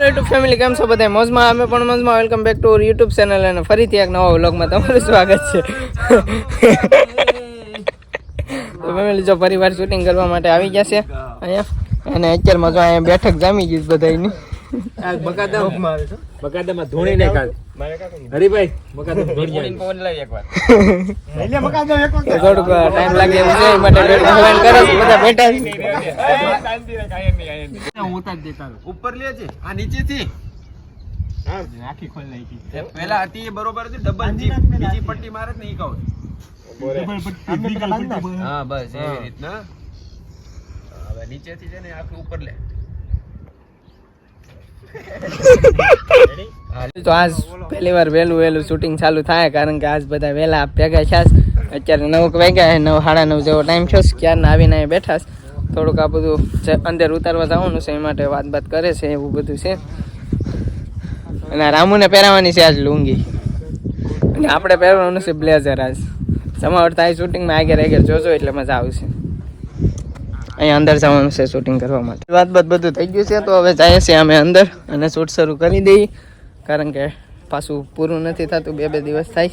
YouTube family કેમ છો બધા મોજમાં અમે પણ મોજમાં welcome back to YouTube channel અને ફરીથી એક નવા વ્લોગમાં તમારું સ્વાગત છે. તો ફેમિલી જો પરિવાર શૂટિંગ કરવા માટે આવી ગયા છે. અહીંયા. અને અત્યારમાં જો અહીંયા બેઠક જામી ગઈ બધાની બકાદામાં ધોણી ને કાઢ. હરીભાઈ બકાદા ધોણી તો થોડુંક ટાઈમ લાગે એવું છે માટે ભગવાન કરે બધા બેઠા છે. ઉપર લે છે આ નીચે થી આખી ખોલ નાખી પેલા હતી એ બરોબર હતી ડબલ જીપ. બીજી પટ્ટી મારે નહીં કહું હા બસ એવી રીતના. હવે નીચેથી છે ને આખું ઉપર લે. તો આજ પહેલી વાર વહેલું વહેલું શૂટિંગ ચાલુ થાય, કારણ કે આજ બધા વહેલા ભેગા થયા અત્યારે નવ વાગ્યા નવ, સાડા નવ જેવો ટાઈમ થયો ક્યારના આવીને અહીં બેઠા થોડુંક આ બધું અંદર ઉતારવા જવાનું છે, એ માટે વાત બાત કરે છે, એવું બધું છે. અને રામુને પહેરાવાની છે આજ લુંગી. અને આપણે પહેરવાનું છે બ્લેઝર આજ. સમાવટ થાય શૂટિંગમાં આગળ આગળ જોજો એટલે મજા આવશે. અહીંયા અંદર જવાનું છે શૂટિંગ કરવા માટે. વાત બાત બધું થઈ ગયું છે તો હવે જઈએ છીએ અમે અંદર અને શૂટ શરૂ કરી દઈએ. કારણ કે પાછું પૂરું નથી થતું બે બે દિવસ થાય.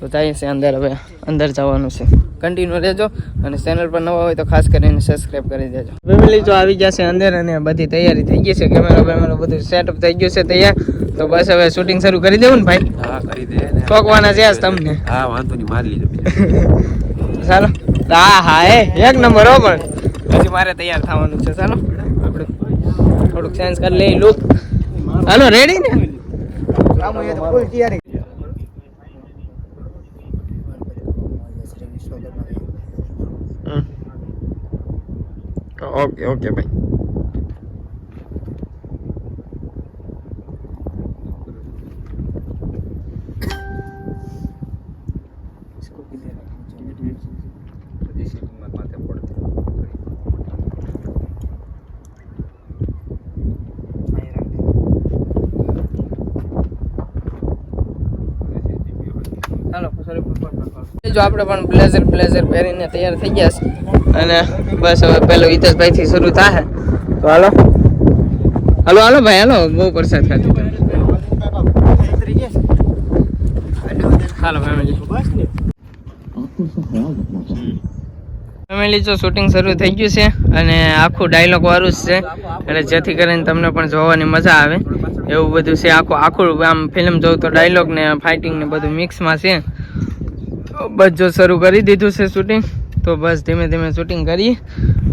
તો જઈએ છીએ અંદર હવે અંદર જવાનું છે. કન્ટિન્યુ રહેજો અને ચેનલ પર નવા હોય તો ખાસ કરીને સબસ્ક્રાઈબ કરી દેજો. ફેમિલી જો આવી જશે અંદર અને બધી તૈયારી થઈ ગઈ છે કેમેરા બેમેરો બધું સેટઅપ થઈ ગયું છે તૈયાર. તો બસ હવે શૂટિંગ શરૂ કરી દેવું ને ભાઈ. હા કરી દે ચોકવાના છે તમને. હા વાંધો નહીં મારી લીધો ચાલો. હા હા એ એક નંબર હો પણ. પછી મારે તૈયાર થવાનું છે. ચાલો. આપણે થોડુંક ચેન્જ કરી લઈ લુક. હાલો રેડી ને? ઓકે ઓકે ભાઈ. ચાલો જો આપણે પણ બ્લેઝર બ્લેઝર પહેરીને તૈયાર થઈ ગયા છે અને બસ હવે પેલો હિતેશભાઈ થી શરૂ થાય તો હાલો. હાલો હાલો ભાઈ, હાલો. બહુ પ્રસાદ ખાધી હાલો ફેમિલી ફેમિલી જો શૂટિંગ શરૂ થઈ ગયું છે અને આખું ડાયલોગ વાળું જ છે. એટલે જેથી કરીને તમને પણ જોવાની મજા આવે. એવું બધું છે. આખું આખું આમ ફિલ્મ જોઉં તો ડાયલોગ ને ફાઇટિંગ ને બધું મિક્સમાં છે. બસ જો શરૂ કરી દીધું છે શૂટિંગ તો બસ ધીમે ધીમે શૂટિંગ કરીએ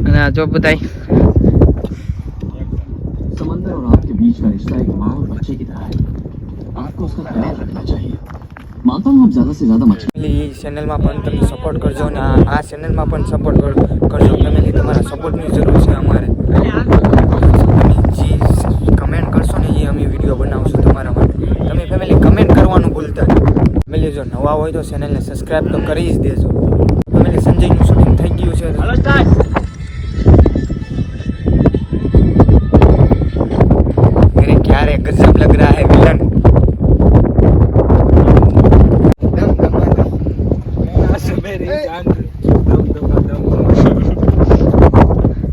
અને આ જો બધાય समंदर और आपके बीच का रिश्ता एक माँ और बच्चे की तरह है आपको उसका ख्याल रखना चाहिए मानता हूँ आप ज्यादा से ज्यादा मछली ફેમિલી ચેનલમાં પણ તમે સપોર્ટ કરજો અને આ આ ચેનલમાં પણ સપોર્ટ કરજો ફેમિલી તમારા સપોર્ટની જરૂર છે અમારે નવા હોય તો ચેનલને સબસ્ક્રાઈબ તો કરી જ દેજો. ફેમિલી સંજયનું શૂટિંગ થઈ ગયું છે. અરે ક્યારે ગજબ લગ રહા હે વિલન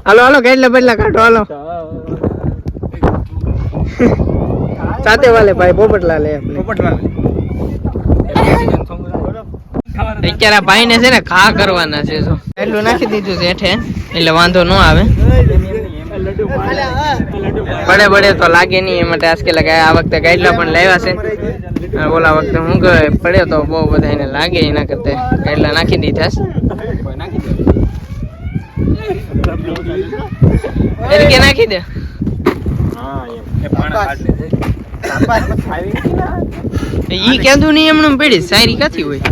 હાલો હાલો કેટલા બદલા કાઢો હાલો. સાથે વાલે ભાઈ પોપટલાલ આપણે અત્યારે ભાઈ ને છે ને ખા કરવાના છે, જો. એટલું નાખી દીધું છે એટલે વાંધો ન આવે. બડે બડે તો લાગે નહીં એ માટે આજકે લગાય આ વખતે ગાઈડલા પણ લાવ્યા છે. ઓલા વખતે હું ગયો પડ્યો તો બહુ બધા એને લાગે એના કરતા. ગાઈડલા નાખી દીધા છે. નાખી દે? ઈ કેદું નહીં એમનું પડી, સાયરી કાથી હોય?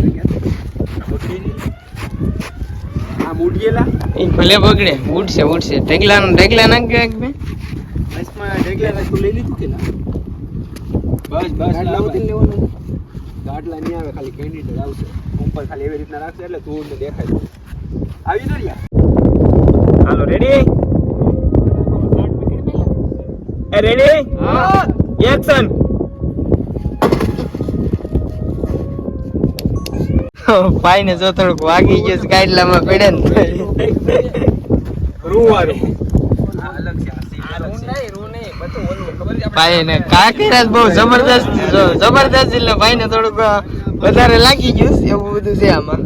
આ મૂડિયેલા ઈ ભલે બગડે ઉડશે ઉડશે. ઢગલા ઢગલા નાખ એક બે. બસમાં ઢેગલા તું લઈ લીધું કે ના? બસ બસ લેવાનું. ગાડલા નહીં આવે ખાલી કેન્ડિડેટ આવશે. ઉપર ખાલી એવી રીતના રાખશે એટલે તું ને દેખાય આવી તો રહ્યા હાલો રેડી એ રેડી હા. એક્શન ભાઈ ને જો થોડુંક વાગી ગયું છે ગાઈડલામાં પડે ને રૂ વાળું અલગ છે આ scene અલગ છે. ભાઈ ને કાંકરિયા બહુ જબરદસ્ત જબરદસ્ત એટલે ભાઈ ને થોડુંક વધારે લાગી ગયું છે, એવું બધું છે આમાં.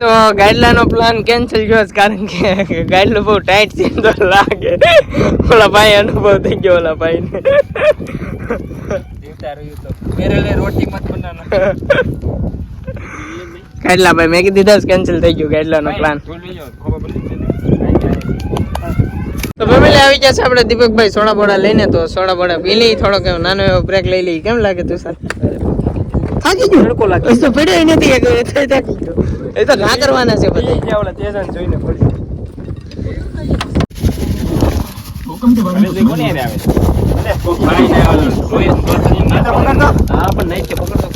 તો ગાડલાનો પ્લાન કેન્સલ ગયો છે કારણ કે ગાડલો બહુ ટાઈટ છે તો લાગે. ઓલા ભાઈ અનુભવ થઈ ગયો ઓલા ને ગાડલા ભાઈ? મેં કીધું દસ કેન્સલ થઈ ગયું ગાડલાનો પ્લાન તો ફેમિલી આવી ગયા છે આપણે દીપકભાઈ સોડા બોડા લઈને. તો સોડા બોડા પી લઈ થોડોક નાનો એવો બ્રેક લઈ લઈ. કેમ લાગે તું સર? થાકી ગયો. તડકો લાગે. એ તો પડ્યો નથી એ તો થાકી તમને હવે દેખો ને આવે અલે ભાઈ ને આવે જોઈ ના પકડતો હા પણ નહીં કે પકડતો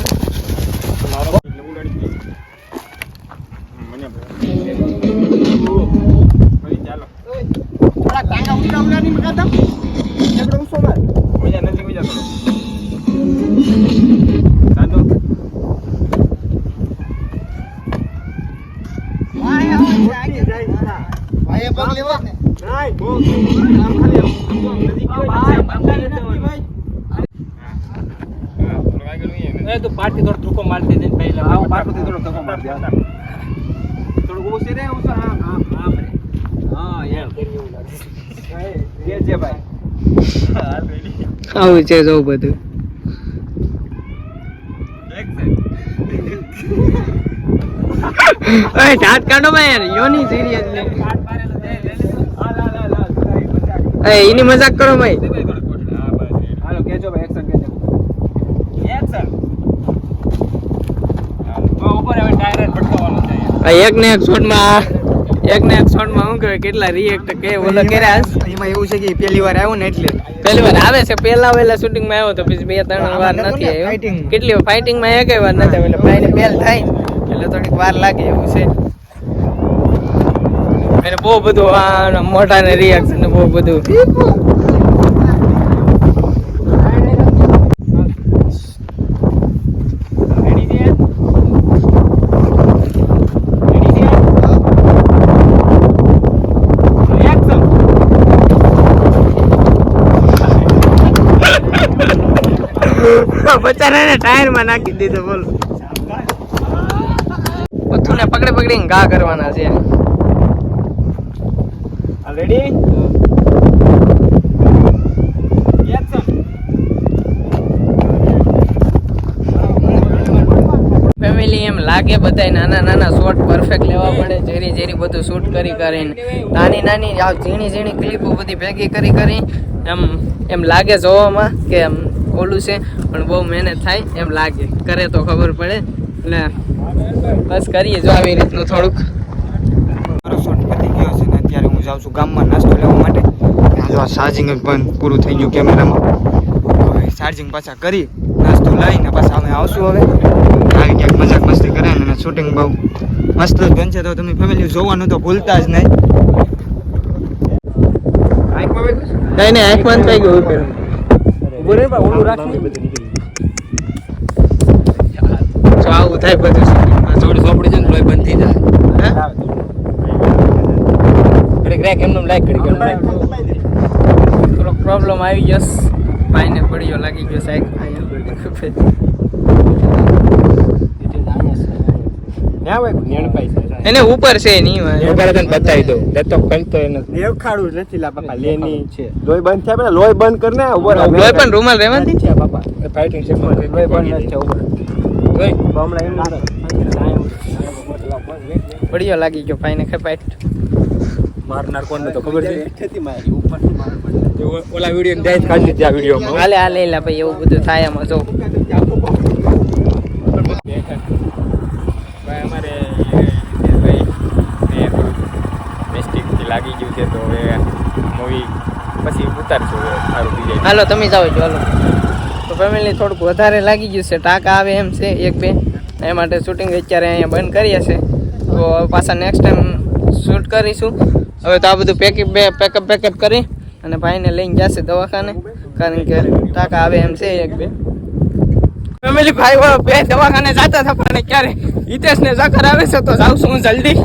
ભાઈ પગ લેવા ને. ધોકો મારતી દે પહેલા આવો પાર્ટી થોડો ધોકો માર દે થોડું રે રે હા એમ. કે જે ભાઈ. આવું છે જો બધું. ઓય ઢાટ કાઢો માં યાર યોની સિરિયસલી એ એની મજાક કરો ભાઈ. હાલો કેજો ભાઈ એક્શન કેજો. એક્શન ઉપર હવે ટાયર ભટકાવવાનો છે એક ને એક શોટમાં એક ને એક શોટમાં શું કહેવાય? કેટલા રિએક્ટ કે ઓલો કર્યા? એમાં એવું છે કે પહેલી વાર આવ્યો ને એટલે. પહેલી વાર આવે છે. પહેલા વેલા શૂટિંગમાં આવ્યો તો પછી બે ત્રણ વાર નથી આવ્યો. કેટલી ફાઇટિંગમાં એક વાર નથી આવ્યો. એટલે ભાઈ ને બેલ થાય. એટલે થોડીક વાર લાગે એવું છે. એને બહુ બધું આ મોટા ને રિએક્શન બહુ બધું. બચારાને ટાયરમાં નાખી દીધો, બોલો. પથ્થુને પકડી પકડીને ઘા કરવાના છે. રેડી એક્શન ફેમિલી એમ લાગે બધાય નાના નાના શોટ પરફેક્ટ લેવા પડે, ઝેરી ઝેરી બધું શૂટ કરી કરીને. નાની નાની આ ઝીણી ઝીણી ક્લિપો બધી ભેગી કરી કરી એમ એમ લાગે જોવામાં કે એમ ઓલું છે, પણ બહુ મહેનત થાય એમ લાગે. કરે તો ખબર પડે. એટલે બસ કરીએ જો આવી રીતનું થોડુંક. મારો શોટ પતી ગયો છે ને અત્યારે હું જાઉં છું ગામમાં નાસ્તો લેવા માટે. આ પણ પૂરું થઈ ગયું કેમેરામાં ચાર્જિંગ પાછા કરી નાસ્તો લઈને પાછા અમે આવશું હવે. આવી ક્યાંક મજાક મસ્તી કરે અને શૂટિંગ બહુ મસ્ત જ બનશે તો તમે ફેમિલી જોવાનું તો ભૂલતા જ નહીં. નહીં નહીં આંખમાં થઈ ગયું ઉપર. ઓલું રાખી. આવું થાય બધું થોડી સોપડી છે ને લોહી બંધ થઈ જાય. હે? ઘડીક રેક એમનું લાઈક ઘડીક એમનું લાઈક થોડોક પ્રોબ્લેમ આવી ગયો. ભાઈને પડ્યો લાગી ગયો સાહેબ. એને ઉપર છે નહીં પેલા તને બતાવી દઉં. તે તો કઈ તો એને દેવખાડું નથી લા બાપા લેની છે. લોહી બંધ થયા પેલા લોહી બંધ કરીને ઉપર લોહી પણ રૂમાલ રહેવા દે. છે બાપા. ફાઇટિંગ છે લોહી બંધ નથી ઉપર જોઈ હમણાં એમ પડ્યો લાગી ગયો ભાઈને ખેપાટ મારનાર કોણ તો ખબર છે? ઓલા વીડિયો જાય કાઢી દીધી આ વિડીયોમાં હાલે હાલે એલા ભાઈ એવું બધું થાય એમાં જો. ભાઈ અમારે લાગી ગયું છે તો હવે મૂવી પછી ઉતારશું સારું થઈ જાય હાલો તમે જાઓ છો હાલો. તો ફેમિલી થોડુંક વધારે લાગી ગયું છે ટાંકા આવે એમ છે એક બે. એ માટે શૂટિંગ અત્યારે અહીંયા બંધ કરીએ છે તો પાછા નેક્સ્ટ ટાઈમ શૂટ કરીશું. હવે તો આ બધું પેકિંગ પેકઅપ પેકઅપ કરી અને ભાઈને લઈને જશે દવાખાને. કારણ કે ટાંકા આવે એમ છે એક બે. ફેમિલી ભાઈ બે દવાખાને જતા હતા પણ ક્યારે હિતેશને ચક્કર આવે છે તો જાઉં છું હું જલ્દી.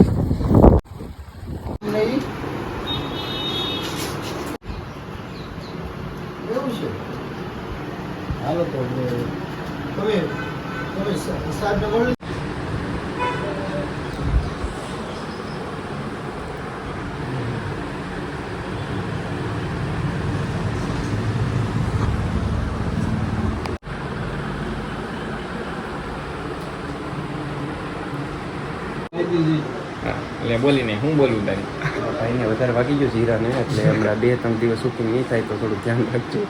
એટલે બોલીને હું બોલું તારી? ભાઈને વધારે વાગી ગયો જીરાને એટલે હમણાં બે ત્રણ દિવસ શૂટિંગ નહીં થાય તો થોડું ધ્યાન રાખજો.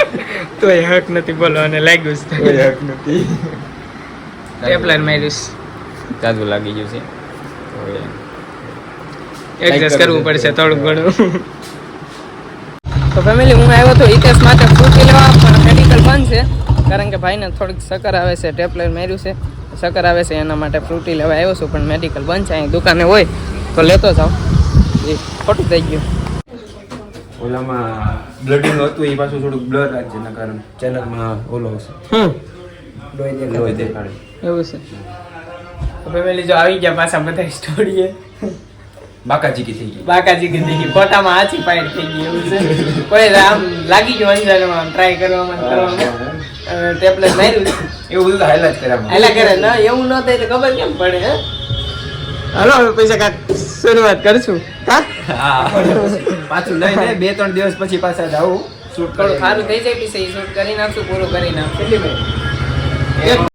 તો એ હક નથી બોલવાને લાગ્યું છે કોઈ હક નથી. ટેપલર માર્યું ચાદુ લાગી ગયું છે. એડજસ્ટ કરવું પડશે થોડું ઘણું. તો ફેમિલી હું આવ્યો હતો હિતેશ માટે ફ્રૂટી લેવા પણ મેડિકલ બંધ છે. કારણ કે ભાઈને થોડીક સકર આવે છે ટેપલેટ માર્યું છે. સકર આવે છે એના માટે ફ્રૂટી લેવા આવ્યો છું પણ મેડિકલ બંધ છે અહીં દુકાને હોય તો લેતો જાઉં. એ ખોટું થઈ ગયું. ઓલામાં બ્લડિંગ હતું એ પાછું થોડુંક બ્લર રાખજે એના કારણે. ચેનલમાં ઓલો હશે. એવું છે. ફેમિલી જો આવી ગયા પાછા બધા સ્ટોરીએ બાકાચીકી થઈ ગઈ. બાકાજી કે ફોટામાં આછી પાઈટ થઈ ગઈ એવું છે. કોઈ આમ લાગી ગયું અંજારમાં ટ્રાય કરવામાં કરવામાં. ટેબ્લેટ માર્યું એવું બધું તો હાઈલાઇટ કર્યા એલા કરે ના એવું ન થાય તો ખબર કેમ પડે હે? હાલો હવે પૈસા કાક શરૂઆત કરશું. હા. પાછું લઈ લે બે ત્રણ દિવસ પછી પાછા જાવું શૂટ થોડું સારું થઈ જાય પછી શૂટ કરી નાખશું પૂરું કરી નાખશું.